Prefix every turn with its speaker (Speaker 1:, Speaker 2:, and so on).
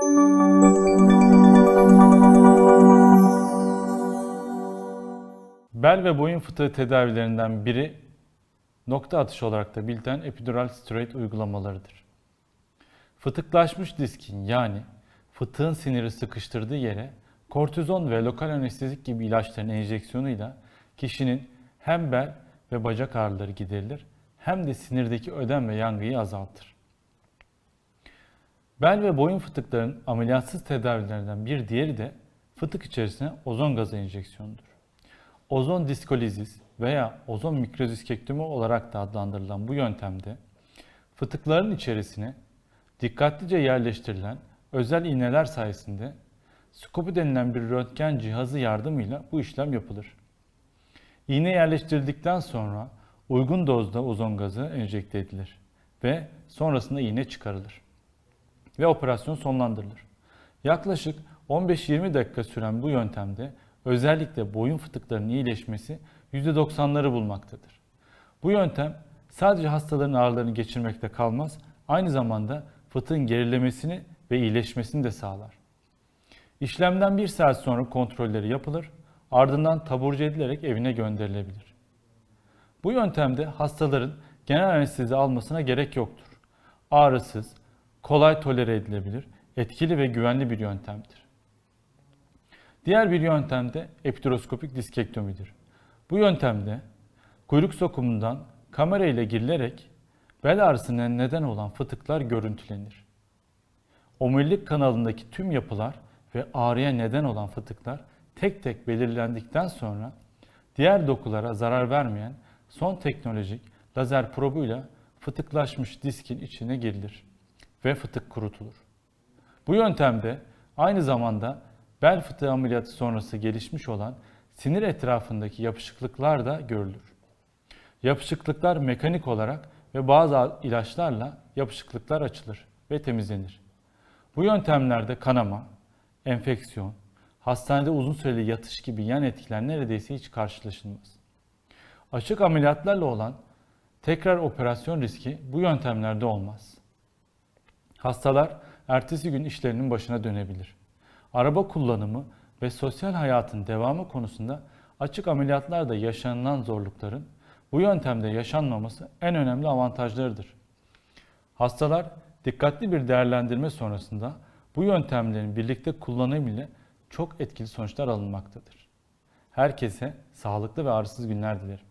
Speaker 1: Bel ve boyun fıtığı tedavilerinden biri nokta atışı olarak da bilinen epidural steroid uygulamalarıdır. Fıtıklaşmış diskin yani fıtığın siniri sıkıştırdığı yere kortizon ve lokal anestezik gibi ilaçların enjeksiyonuyla kişinin hem bel ve bacak ağrıları giderilir hem de sinirdeki ödem ve yangıyı azaltır. Bel ve boyun fıtıklarının ameliyatsız tedavilerinden bir diğeri de fıtık içerisine ozon gazı enjeksiyonudur. Ozon diskolizis veya ozon mikrodiskektomi olarak da adlandırılan bu yöntemde fıtıkların içerisine dikkatlice yerleştirilen özel iğneler sayesinde skopi denilen bir röntgen cihazı yardımıyla bu işlem yapılır. İğne yerleştirildikten sonra uygun dozda ozon gazı enjekte edilir ve sonrasında iğne çıkarılır ve operasyon sonlandırılır. Yaklaşık 15-20 dakika süren bu yöntemde özellikle boyun fıtıklarının iyileşmesi %90'ları bulmaktadır. Bu yöntem sadece hastaların ağrılarını geçirmekte kalmaz, aynı zamanda fıtığın gerilemesini ve iyileşmesini de sağlar. İşlemden bir saat sonra kontrolleri yapılır, ardından taburcu edilerek evine gönderilebilir. Bu yöntemde hastaların genel anestezi almasına gerek yoktur. Ağrısız, kolay tolere edilebilir, etkili ve güvenli bir yöntemdir. Diğer bir yöntem de epiduroskopik diskektomidir. Bu yöntemde kuyruk sokumundan kamera ile girilerek bel ağrısına neden olan fıtıklar görüntülenir. Omurilik kanalındaki tüm yapılar ve ağrıya neden olan fıtıklar tek tek belirlendikten sonra diğer dokulara zarar vermeyen son teknolojik lazer probuyla fıtıklaşmış diskin içine girilir ve fıtık kurutulur. Bu yöntemde aynı zamanda bel fıtığı ameliyatı sonrası gelişmiş olan sinir etrafındaki yapışıklıklar da görülür. Yapışıklıklar mekanik olarak ve bazı ilaçlarla yapışıklıklar açılır ve temizlenir. Bu yöntemlerde kanama, enfeksiyon, hastanede uzun süreli yatış gibi yan etkiler neredeyse hiç karşılaşılmaz. Açık ameliyatlarla olan tekrar operasyon riski bu yöntemlerde olmaz. Hastalar ertesi gün işlerinin başına dönebilir. Araba kullanımı ve sosyal hayatın devamı konusunda açık ameliyatlarda yaşanılan zorlukların bu yöntemde yaşanmaması en önemli avantajlarıdır. Hastalar dikkatli bir değerlendirme sonrasında bu yöntemlerin birlikte kullanımı ile çok etkili sonuçlar alınmaktadır. Herkese sağlıklı ve ağrısız günler dilerim.